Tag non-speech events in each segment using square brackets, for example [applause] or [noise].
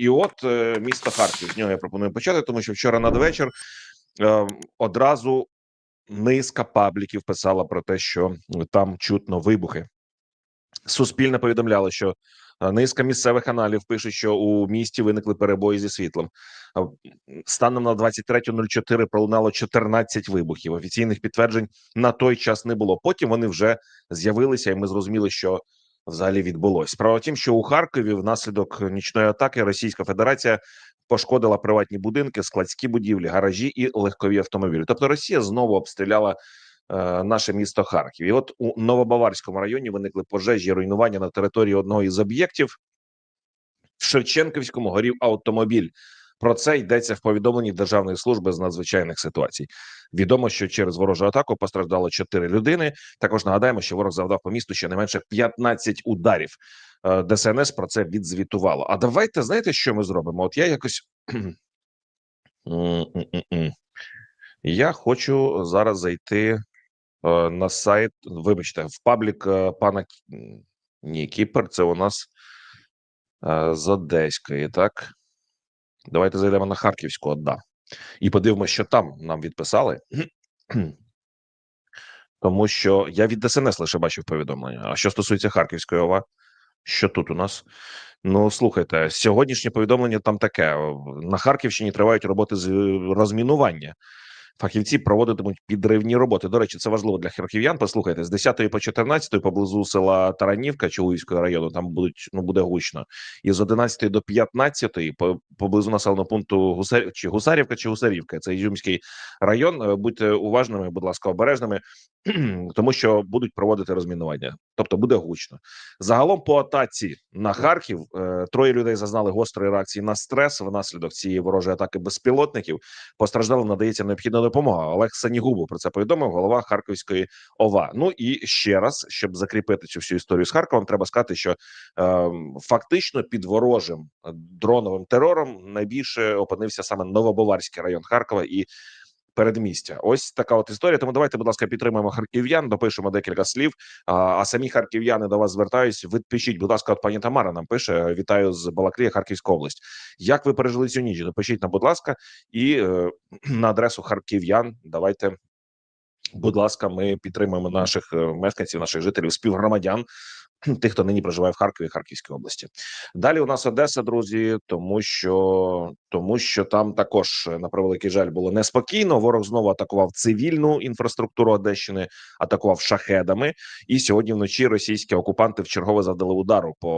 І от е, місто Харків. З нього я пропоную почати, тому що вчора надвечір е, одразу низка пабліків писала про те, що там чутно вибухи. Суспільне повідомляло, що е, низка місцевих каналів пишуть, що у місті виникли перебої зі світлом. Станом на 23.04 пролунало 14 вибухів. Офіційних підтверджень на той час не було. Потім вони вже з'явилися, і ми зрозуміли, що взагалі відбулось. Справа в тім, що у Харкові внаслідок нічної атаки Російська Федерація пошкодила приватні будинки, складські будівлі, гаражі і легкові автомобілі. Тобто Росія знову обстріляла е, наше місто Харків. І от у Новобаварському районі виникли пожежі руйнування на території одного із об'єктів. В Шевченківському горів автомобіль. Про це йдеться в повідомленні Державної служби з надзвичайних ситуацій. Відомо, що через ворожу атаку постраждало 4 людини. Також нагадаємо, що ворог завдав по місту щонайменше 15 ударів. Е, ДСНС про це відзвітувало. А давайте знаєте, що ми зробимо? От я якось [clears throat] я хочу зараз зайти е, на сайт. Вибачте, в паблік е, пана ні, Кіпер. Це у нас з Одеської, так? Давайте зайдемо на Харківську ОДА і подивимося, що там нам відписали. [clears throat] Тому що я від ДСНС лише бачив повідомлення. А що стосується Харківської ОВА, що тут у нас? Ну слухайте, сьогоднішнє повідомлення там таке: на Харківщині тривають роботи з розмінування. Фахівці проводитимуть підривні роботи. До речі, це важливо для харків'ян. Послухайте, з 10 по 14 поблизу села Таранівка Чугуївського району. Там будуть ну буде гучно, і з 11 до 15 поблизу населеного пункту Гусар... чи Гусарівка чи Гусарівка. Це Ізюмський район. Е, Будьте уважними, будь ласка, обережними, [clears throat] тому що будуть проводити розмінування. Тобто буде гучно. Загалом по атаці на Харків е, троє людей зазнали гострої реакції на стрес внаслідок цієї ворожої атаки безпілотників. Постраждалим надається необхідна допомога. Олег Санігубов про це повідомив голова Харківської ОВА. Ну і ще раз, щоб закріпити цю всю історію з Харковом, треба сказати, що е, фактично під ворожим дроновим терором найбільше опинився саме Новобаварський район Харкова і. Передмістя, ось така от історія. Тому давайте, будь ласка, підтримаємо харків'ян, допишемо декілька слів. А, а самі харків'яни до вас звертаюсь. Відпишіть, будь ласка, от пані Тамара нам пише: вітаю з Балаклія, Харківська область. Як ви пережили цю ніч? Допишіть нам, будь ласка, і е, [clears throat] на адресу харків'ян. Давайте, будь ласка, ми підтримуємо наших е, мешканців, наших жителів, співгромадян. [clears throat] Тих, хто нині проживає в Харкові, Харківській області. Далі у нас Одеса, друзі, тому що тому що там також на превеликий жаль було неспокійно. Ворог знову атакував цивільну інфраструктуру Одещини, атакував шахедами. І сьогодні вночі російські окупанти вчергове завдали удару по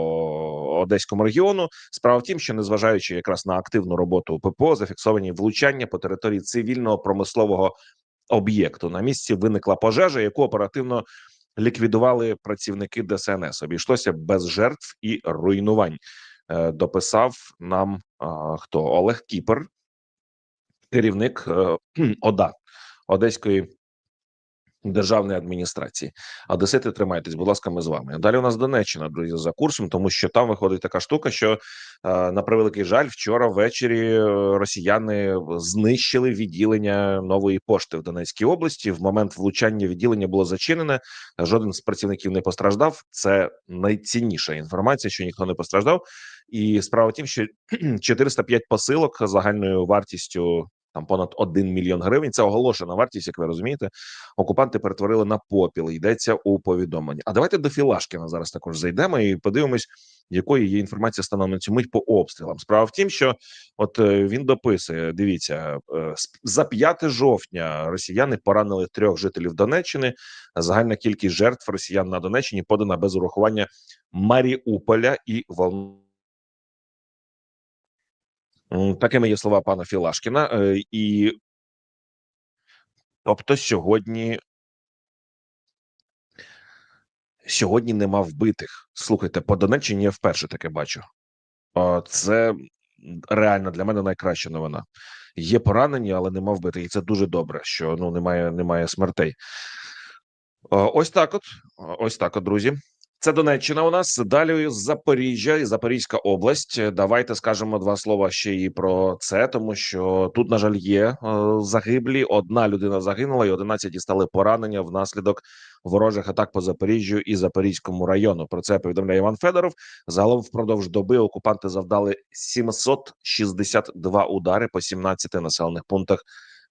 одеському регіону. Справа в тім, що незважаючи якраз на активну роботу ППО, зафіксовані влучання по території цивільного промислового об'єкту. На місці виникла пожежа, яку оперативно ліквідували працівники ДСНС. Обійшлося без жертв і руйнувань. Е, дописав нам хто Олег Кіпер, керівник е, ОДА Одеської державної адміністрації. Одесити, тримайтесь, будь ласка, ми з вами. Далі у нас Донеччина, друзі, за курсом, тому що там виходить така штука, що е, на превеликий жаль, вчора ввечері е, росіяни знищили відділення нової пошти в Донецькій області. В момент влучання відділення було зачинене. Жоден з працівників не постраждав. Це найцінніша інформація, що ніхто не постраждав. І справа в тім, що [clears throat] 405 посилок загальною вартістю. Там понад 1 мільйон гривень. Це оголошена вартість, як ви розумієте. Окупанти перетворили на попіл. Йдеться у повідомленні. А давайте до Філашкіна зараз також зайдемо і подивимось, якою є інформація станом на цю мить по обстрілам. Справа в тім, що от е, він дописує: дивіться, е, за 5 жовтня росіяни поранили трьох жителів Донеччини. Загальна кількість жертв росіян на Донеччині подана без урахування Маріуполя і Волн. Такими є слова пана Філашкіна. Е, І тобто сьогодні. Сьогодні нема вбитих. Слухайте, по Донеччині я вперше таке бачу. Це реально для мене найкраща новина. Є поранені, але нема вбитих. І це дуже добре, що ну немає, немає смертей. Ось так, от ось так, от, друзі. Це Донеччина. У нас далі Запоріжжя і Запорізька область. Давайте скажемо два слова ще і про це, тому що тут, на жаль, є е, загиблі. Одна людина загинула, і 11 дістали поранення внаслідок ворожих атак по Запоріжжю і Запорізькому району. Про це повідомляє Іван Федоров. Загалом впродовж доби окупанти завдали 762 удари по 17 населених пунктах.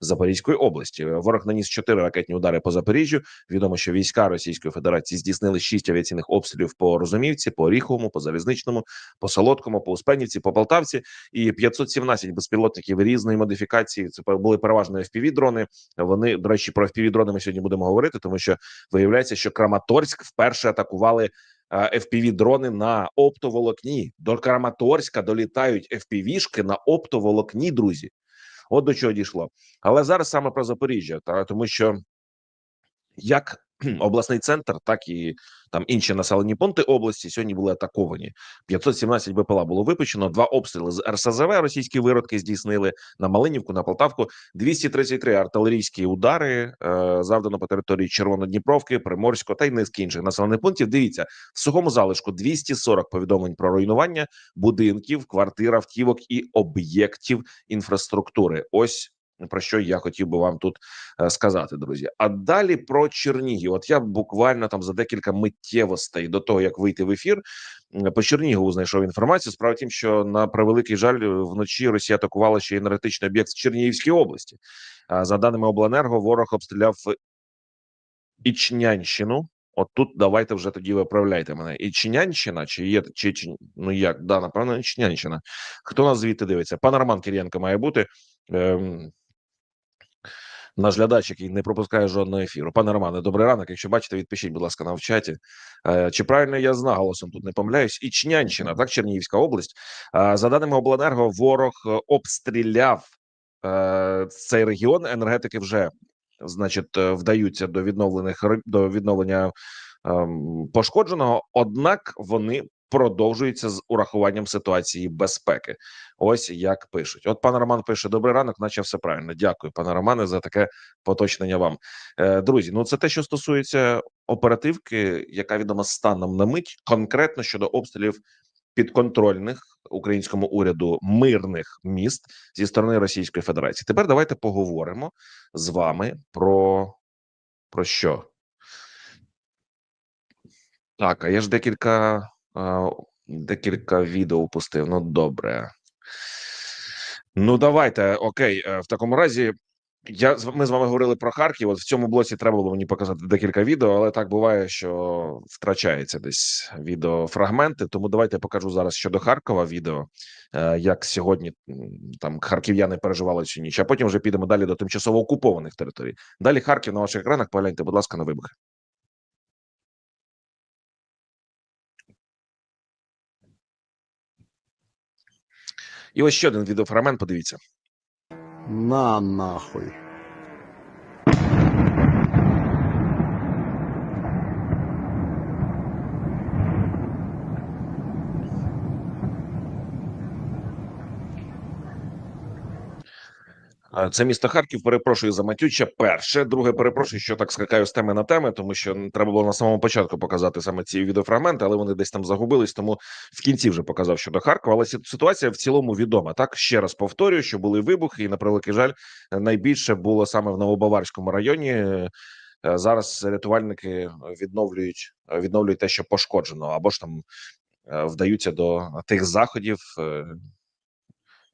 Запорізької області ворог наніс чотири ракетні удари по Запоріжжю. Відомо, що війська Російської Федерації здійснили шість авіаційних обстрілів по Розумівці, по Оріховому, по Залізничному, по Солодкому, по Успенівці, по Полтавці і 517 безпілотників різної модифікації. Це були переважно fpv дрони. Вони до речі, про fpv дрони ми сьогодні будемо говорити, тому що виявляється, що Краматорськ вперше атакували. fpv дрони на оптоволокні до Краматорська долітають FPV-шки на оптоволокні, друзі. От до чого дійшло. Але зараз саме про Запоріжжя, та тому що як [clears throat] обласний центр, так і там інші населені пункти області сьогодні були атаковані. 517 БПЛА було випущено. Два обстріли з РСЗВ російські виродки здійснили на Малинівку, на Полтавку. 233 артилерійські удари е, завдано по території Червонодніпровки, Приморського та й низки інших населених пунктів. Дивіться в сухому залишку 240 повідомлень про руйнування будинків, квартир, автівок і об'єктів інфраструктури. Ось про що я хотів би вам тут е, сказати, друзі. А далі про Чернігів. От я буквально там за декілька миттєвостей до того, як вийти в ефір, по Чернігову знайшов інформацію. Справа тім, що на превеликий жаль, вночі Росія атакувала ще енергетичний об'єкт в Чернігівській області. За даними обленерго, ворог обстріляв Ічнянщину. От тут давайте вже тоді виправляйте мене. Ічнянщина, чи є чи, чи ну як да, напевно, Ічнянщина. Хто нас звідти дивиться? Пан Роман Кирієнко має бути. Ем, наш глядач, який не пропускає жодного ефіру. Пане Романе, добрий ранок. Якщо бачите, відпишіть, будь ласка, нам в чаті. Е, чи правильно я з наголосом тут не помиляюсь? Ічнянщина, так, Чернігівська область. Е, за даними обленерго, ворог е, обстріляв цей регіон. Енергетики вже, значить, вдаються до відновлених до відновлення ем, пошкодженого однак вони продовжуються з урахуванням ситуації безпеки. Ось як пишуть. От пан Роман пише: Добрий ранок, наче все правильно. Дякую, пане Романе, за таке поточнення вам. Е, друзі, ну це те, що стосується оперативки, яка відома станом на мить, конкретно щодо обстрілів підконтрольних українському уряду мирних міст зі сторони Російської Федерації. Тепер давайте поговоримо з вами про, про що. Так, а я ж декілька, декілька відео упустив. Ну, добре. Ну, давайте. Окей, е, в такому разі. Я ми з вами говорили про Харків. От в цьому блоці треба було мені показати декілька відео, але так буває, що втрачається десь відеофрагменти. Тому давайте я покажу зараз щодо Харкова відео, е, як сьогодні там харків'яни переживали цю ніч. А потім вже підемо далі до тимчасово окупованих територій. Далі Харків на ваших екранах. Погляньте, будь ласка, на вибухи. І ось ще один відеофрагмент. Подивіться. На нахуй. Це місто Харків. Перепрошую за матюча. Перше, друге, перепрошую, що так скакаю з теми на теми, тому що треба було на самому початку показати саме ці відеофрагменти, але вони десь там загубились. Тому в кінці вже показав щодо Харкова. Але ситуація в цілому відома. Так ще раз повторюю, що були вибухи, і на превеликий жаль, найбільше було саме в Новобаварському районі. Е, Зараз рятувальники відновлюють відновлюють те, що пошкоджено, або ж там е, вдаються до тих заходів, е,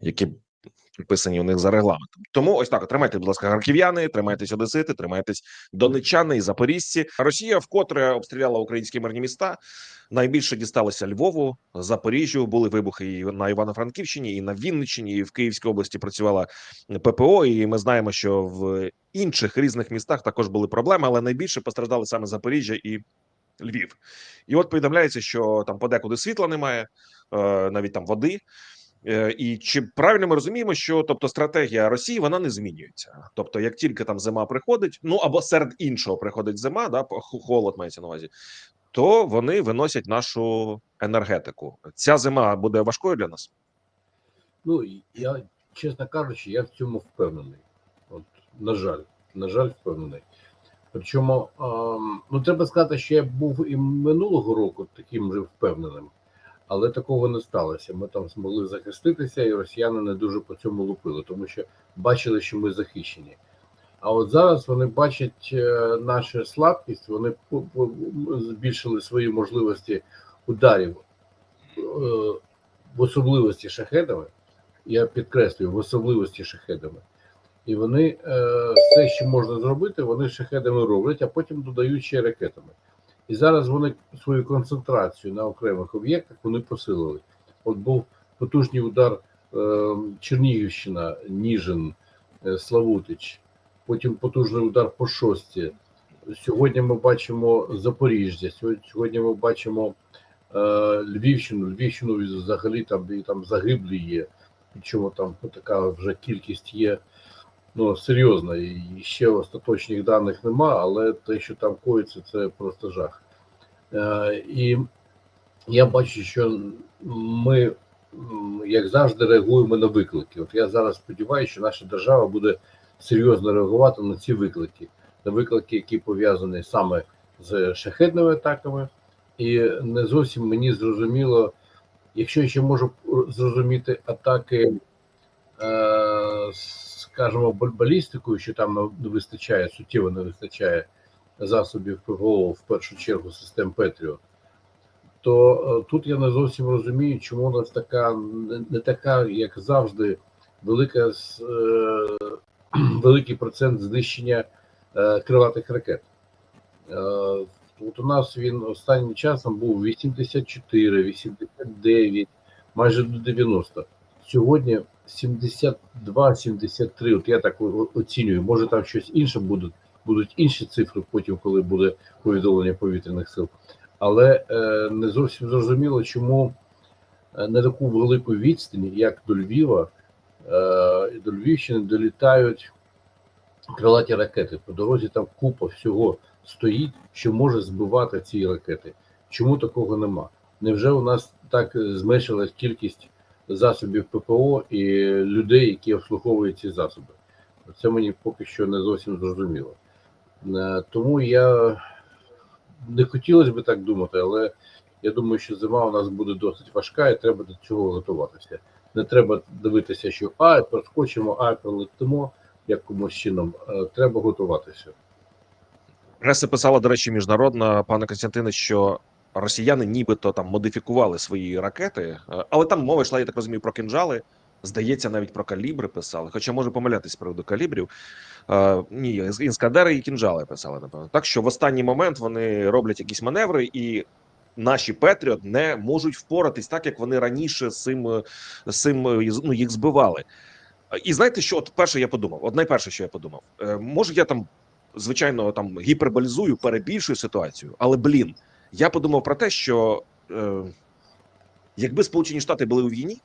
які підписані у них за регламентом. Тому ось так: тримайте, будь ласка, харків'яни, тримайтесь одесити, тримайтесь донечани і запоріжці. Росія вкотре обстріляла українські мирні міста. Найбільше дісталося Львову, Запоріжжю. Були вибухи і на Івано-Франківщині, і на Вінниччині, і в Київській області працювала ППО. І ми знаємо, що в інших різних містах також були проблеми, але найбільше постраждали саме Запоріжжя і Львів. І от повідомляється, що там подекуди світла немає, е, навіть там води. Е, І чи правильно ми розуміємо, що тобто стратегія Росії вона не змінюється? Тобто, як тільки там зима приходить, ну або серед іншого приходить зима, да холод мається на увазі, то вони виносять нашу енергетику. Ця зима буде важкою для нас. Ну, я, чесно кажучи, я в цьому впевнений. От, на жаль, на жаль, впевнений. Причому, ну треба сказати, що я був і минулого року таким же впевненим, але такого не сталося. Ми там змогли захиститися, і росіяни не дуже по цьому лупили, тому що бачили, що ми захищені. А от зараз вони бачать е, нашу слабкість, вони збільшили свої можливості ударів, е, в особливості шахедами. Я підкреслюю, в особливості шахедами. І вони е, все, що можна зробити, вони шахедами роблять, а потім додають ще ракетами. І зараз вони свою концентрацію на окремих об'єктах вони посилили. От був потужний удар е, Чернігівщина, Ніжин, е, Славутич, потім потужний удар по шості. Сьогодні ми бачимо Запоріжжя, сьогодні, ми бачимо е, Львівщину. Львівщину взагалі там, і там загиблі є. Причому там така вже кількість є ну, серйозна. І ще остаточних даних нема, але те, що там коїться, це просто жах. Е, і я бачу, що ми, як завжди, реагуємо на виклики. От я зараз сподіваюся, що наша держава буде серйозно реагувати на ці виклики, на виклики, які пов'язані саме з шахетними атаками, і не зовсім мені зрозуміло, якщо я ще можу зрозуміти атаки, е, скажімо, бал- балістикою, що там не вистачає, суттєво не вистачає засобів ПВО, в першу чергу систем Петріот, то е, тут я не зовсім розумію, чому у нас така не, така, як завжди, велика е, [clears throat] великий процент знищення е, крилатих ракет. От у нас він останнім часом був 84, 89, майже до 90. Сьогодні 72, 73. От я так оцінюю. Може там щось інше буде, будуть інші цифри потім, коли буде повідомлення повітряних сил. Але е, не зовсім зрозуміло, чому е, на таку велику відстань, як до Львіва, е, до Львівщини долітають крилаті ракети. По дорозі там купа всього стоїть, що може збивати ці ракети. Чому такого нема? Невже у нас так зменшилась кількість засобів ППО і людей, які обслуговують ці засоби? Це мені поки що не зовсім зрозуміло. Е, Тому я не хотілося б так думати, але я думаю, що зима у нас буде досить важка, і треба до цього готуватися. Не треба дивитися, що а проскочимо, а пролетимо якимось чином. Е, Треба готуватися. Преса писала, до речі, міжнародна, пане Костянтине, що росіяни нібито там модифікували свої ракети, е, але там мова йшла, я так розумію, про кинжали. Здається, навіть про калібри писали. Хоча можу помилятись з приводу калібрів. Е, ні, інскадери і кінжали писали, напевно. Так що в останній момент вони роблять якісь маневри, і наші Петріот не можуть впоратись так, як вони раніше з цим, е, з цим е, ну, їх збивали. І знаєте, що от перше я подумав? От найперше, що я подумав, е, може, я там звичайно там гіперболізую, перебільшую ситуацію, але блін, я подумав про те, що е, якби Сполучені Штати були у війні,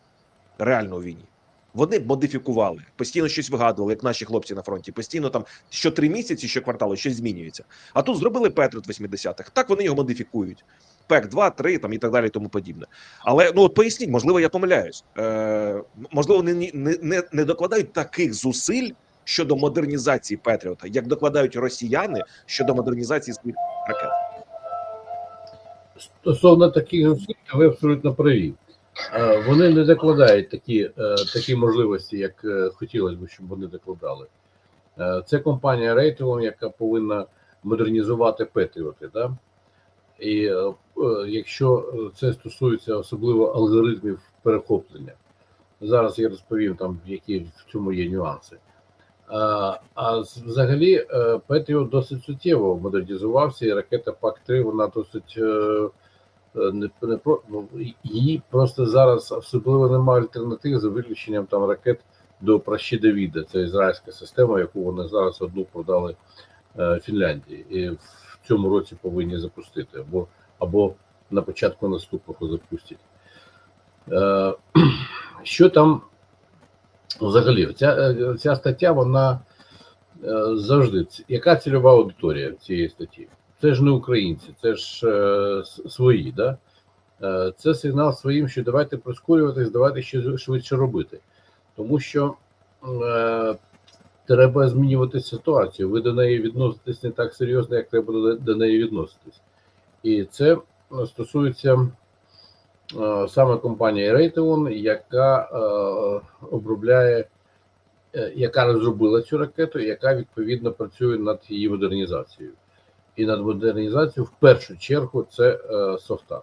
реально у війні, вони б модифікували, постійно щось вигадували, як наші хлопці на фронті, постійно там що три місяці, що квартали, щось змінюється. А тут зробили Петріот 80-х, так вони його модифікують. ПЕК 2, 3 там і так далі, і тому подібне. Але ну от поясніть, можливо, я помиляюсь. Е, можливо, не, не, не, не докладають таких зусиль щодо модернізації Петріота, як докладають росіяни щодо модернізації своїх ракет. Стосовно таких зусиль, ви абсолютно праві. Е, Вони не докладають такі, е, такі можливості, як е, хотілося б, щоб вони докладали. Це компанія Raytheon, яка повинна модернізувати Петріоти. Да? І якщо це стосується особливо алгоритмів перехоплення, зараз я розповім там, які в цьому є нюанси. А, а взагалі е, Петріот досить суттєво модернізувався, і ракета ПАК-3 вона досить е, е, не, не про ну, її просто зараз особливо немає альтернатив за виключенням там ракет до Пращі Давіда. Це ізраїльська система, яку вони зараз одну продали Фінляндії, і в цьому році повинні запустити, або, або на початку наступного запустять. [clears throat] Що там взагалі? Ця, е, ця стаття, вона е, завжди яка цільова аудиторія цієї статті? Це ж не українці, це ж е, свої, да? Е, Це сигнал своїм, що давайте прискорюватись, давайте ще швидше робити. Тому що е, треба змінювати ситуацію. Ви до неї відноситесь не так серйозно, як треба до, неї відноситись. І це е, стосується саме компанії Raytheon, яка е, обробляє, е, яка розробила цю ракету, яка відповідно працює над її модернізацією. І над модернізацією в першу чергу це е, софта.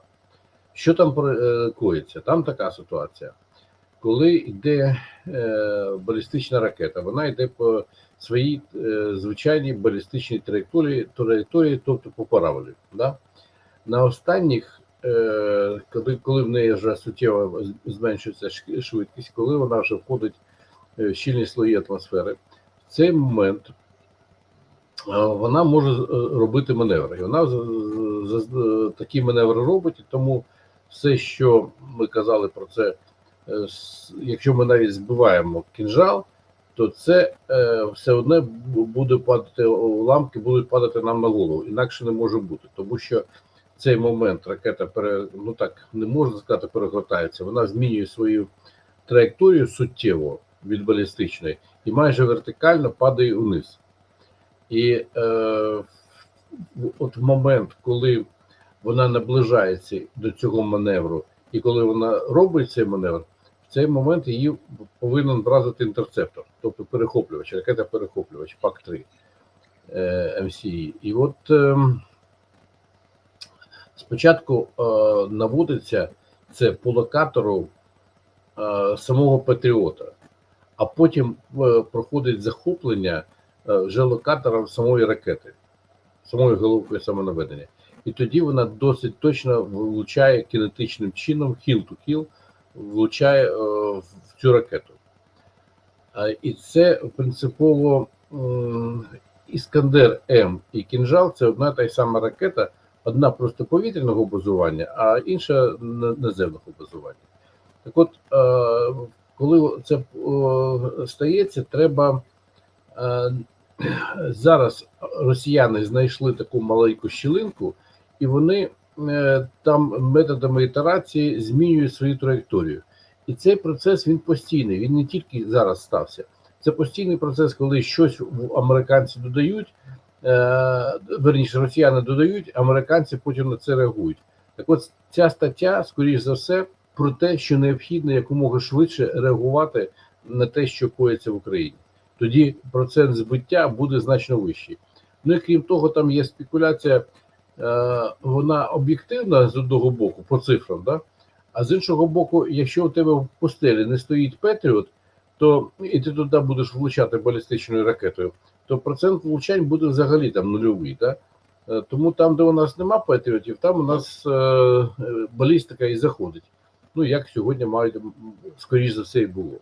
Що там е, коїться? Там така ситуація. Коли йде е, балістична ракета, вона йде по своїй е, звичайній балістичній траєкторії, траєкторії, тобто по параболі. Да? На останніх, е, коли, коли в неї вже суттєво зменшується швидкість, коли вона вже входить е, в щільні слої атмосфери, в цей момент е, вона може е, робити маневри. І вона такі маневри робить, тому все, що ми казали про це, е, якщо ми навіть збиваємо кінжал, то це е, все одне буде падати уламки, будуть падати нам на голову. Інакше не може бути, тому що цей момент ракета пере, ну так не можна сказати, перегортається. Вона змінює свою траєкторію суттєво від балістичної і майже вертикально падає вниз. І е, от момент, коли вона наближається до цього маневру, і коли вона робить цей маневр, в цей момент її повинен вразити інтерцептор, тобто перехоплювач, ракета перехоплювач ПАК-3 е, МСІ. І от е, спочатку е, наводиться це по локатору е, самого Патріота, а потім е, проходить захоплення е, вже локатором самої ракети, самою головкою самонаведення. І тоді вона досить точно влучає кінетичним чином, хіл to kill, влучає е, в цю ракету. А, І це принципово м, Іскандер М і Кінжал це одна та й сама ракета, одна просто повітряного базування, а інша на- наземного базування. Так от, е, коли це е, стається, треба е, зараз росіяни знайшли таку маленьку щілинку, і вони там методами ітерації змінюють свою траєкторію. І цей процес він постійний. Він не тільки зараз стався. Це постійний процес, коли щось американці додають, верніше, росіяни додають, американці потім на це реагують. Так от ця стаття, скоріш за все, про те, що необхідно якомога швидше реагувати на те, що коїться в Україні. Тоді процент збиття буде значно вищий. Ну і крім того, там є спекуляція, е, вона об'єктивна з одного боку по цифрам, да? а з іншого боку, якщо у тебе в постелі не стоїть Петріот, то і ти туди будеш влучати балістичною ракетою, то процент влучань буде взагалі там нульовий. Да? Е, Тому там, де у нас нема патріотів, там у нас е, е, балістика і заходить. Ну як сьогодні мають скоріш за все і було.